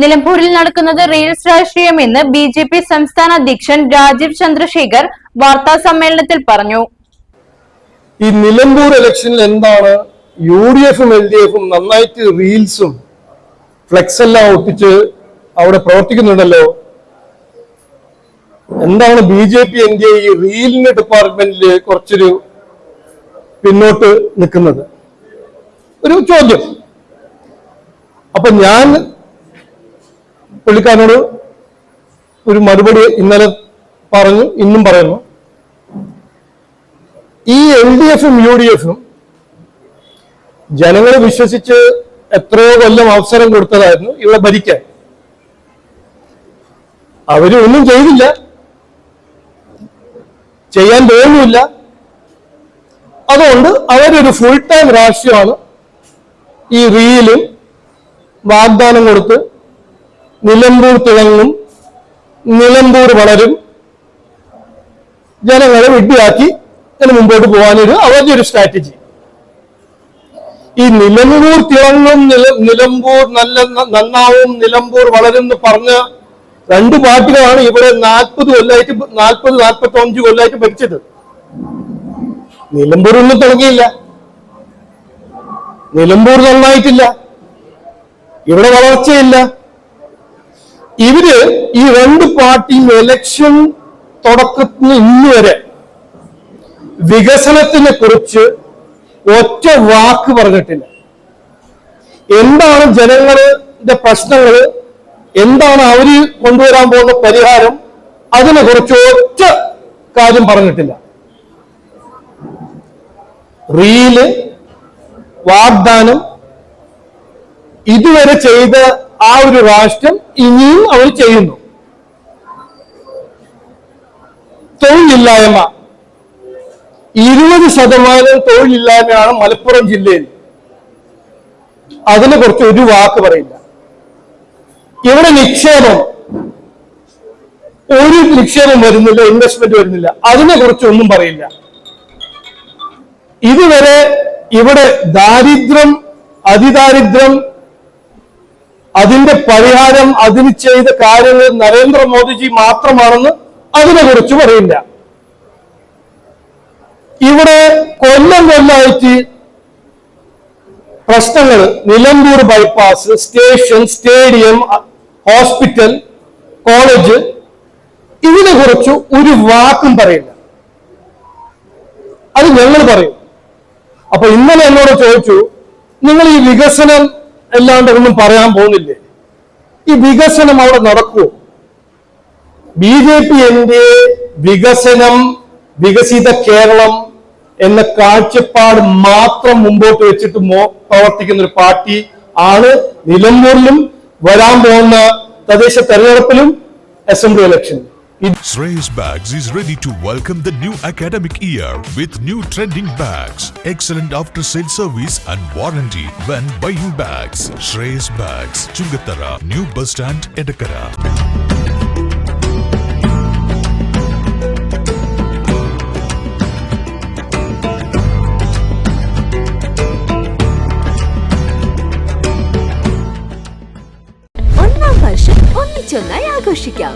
നിലമ്പൂരിൽ നടക്കുന്നത് റീൽസ് രാഷ്ട്രീയം എന്ന് ബി ജെ പി സംസ്ഥാന അധ്യക്ഷൻ രാജീവ് ചന്ദ്രശേഖർ വാർത്താ സമ്മേളനത്തിൽ പറഞ്ഞു. ഈ നിലമ്പൂർ ഇലക്ഷനിൽ എന്താണ് യു ഡി എഫും എൽ ഡി എഫും നന്നായിട്ട് റീൽസും ഫ്ലെക്സ് എല്ലാം ഒട്ടിച്ച് അവിടെ പ്രവർത്തിക്കുന്നുണ്ടല്ലോ? എന്താണ് B J P N D A ഈ റീലിന്റെ ഡിപ്പാർട്ട്മെന്റിൽ കുറച്ചൊരു പിന്നോട്ട് നിൽക്കുന്നത്? ഒരു ചോദ്യം. അപ്പൊ ഞാൻ പുള്ളിക്കാരനോട് ഒരു മറുപടി ഇന്നലെ പറഞ്ഞു ഇന്നും പറയുന്നു. ഈ എൽ ഡി എഫും യു ഡി എഫും ജനങ്ങളെ വിശ്വസിച്ച് എത്രയോ കൊല്ലം അവസരം കൊടുത്തതായിരുന്നു ഇവിടെ ഭരിക്കാൻ. അവർ ഒന്നും ചെയ്തില്ല. ചെയ്യാൻ തോന്നുന്നില്ല. അതുകൊണ്ട് അവരൊരു ഫുൾ ടൈം രാഷ്ട്രീയമാണ് ഈ റീലും വാഗ്ദാനം കൊടുത്ത് നിലമ്പൂർ തിളങ്ങും നിലമ്പൂർ വളരും. ജനങ്ങളെ വിഡ്ഢിയാക്കി അതിന് മുമ്പോട്ട് പോകാനൊരു അവരുടെ ഒരു സ്ട്രാറ്റജി ഈ നിലമ്പൂർ തിളങ്ങും നില നിലമ്പൂർ നല്ല നന്നാവും നിലമ്പൂർ വളരും എന്ന് പറഞ്ഞ രണ്ട് പാർട്ടികളാണ് ഇവിടെ നാൽപ്പത് കൊല്ലായിട്ട് നാൽപ്പത് നാൽപ്പത്തി അഞ്ച് കൊല്ലായിട്ട് ഭരിച്ചത്. നിലമ്പൂർ ഒന്നും തുടങ്ങിയില്ല നിലമ്പൂർ നന്നായിട്ടില്ല. ഇവിടെ വളർച്ചയില്ല. ഇവർ ഈ രണ്ട് പാർട്ടിയും എലക്ഷൻ തുടക്കത്തിന് ഇന്ന് വരെ വികസനത്തിനെ കുറിച്ച് ഒറ്റ വാക്ക് പറഞ്ഞിട്ടില്ല. എന്താണ് ജനങ്ങളുടെ പ്രശ്നങ്ങൾ? എന്താണ് അവർ കൊണ്ടുവരാൻ പോകുന്ന പരിഹാരം? അതിനെ കുറിച്ച് ഒറ്റ കാര്യം പറഞ്ഞിട്ടില്ല. റീൽ വാഗ്ദാനം ഇതുവരെ ചെയ്ത ആ ഒരു രാഷ്ട്രം ഇനിയും അവർ ചെയ്യുന്നു. തൊഴിലില്ലായ്മ. ഇരുപത് ശതമാനം തൊഴിലില്ലായ്മയാണ് മലപ്പുറം ജില്ലയിൽ. അതിനെ കുറിച്ച് ഒരു വാക്ക് പറയില്ല. ഇവിടെ നിക്ഷേപം. ഒരു നിക്ഷേപം വരുന്നില്ല ഇൻവെസ്റ്റ്മെന്റ് വരുന്നില്ല. അതിനെ കുറിച്ച് ഒന്നും പറയില്ല. ഇതുവരെ ഇവിടെ ദാരിദ്ര്യം അതിദാരിദ്ര്യം അതിന്റെ പരിഹാരം അതിന് ചെയ്ത കാര്യങ്ങൾ നരേന്ദ്രമോദിജി മാത്രമാണെന്ന് അതിനെ കുറിച്ച് പറയില്ല ഇവിടെ കൊല്ലം കൊല്ലായിട്ട് പ്രശ്നങ്ങൾ Nilambur bypass station stadium hospital college ഇതിനെ കുറിച്ച് ഒരു വാക്കും പറയില്ല. അത് ഞങ്ങൾ പറയും. അപ്പൊ ഇന്നലെ എന്നോട് ചോദിച്ചു നിങ്ങൾ ഈ വികസനം അല്ലാണ്ട് ഒന്നും പറയാൻ പോകുന്നില്ലേ? ഈ വികസനം അവിടെ നടക്കുമോ ബി ജെ പി എന്റെ വികസനം വികസിത കേരളം എന്ന കാഴ്ചപ്പാട് മാത്രം മുമ്പോട്ട് വെച്ചിട്ട് പ്രവർത്തിക്കുന്ന ഒരു പാർട്ടി ആണ് നിലമ്പൂരിലും വരാൻ പോകുന്ന തദ്ദേശ തെരഞ്ഞെടുപ്പിലും അസംബ്ലി ഇലക്ഷനിലും Shreyas Bags is ready to welcome the new academic year with new trending bags, excellent after sale service and warranty when buying bags. Shreyas Bags, Chungatara, New Bus Stand, Edakara. ഒന്നാം വർഷം ഒന്നിച്ചൊന്നായി ആഘോഷിക്കാം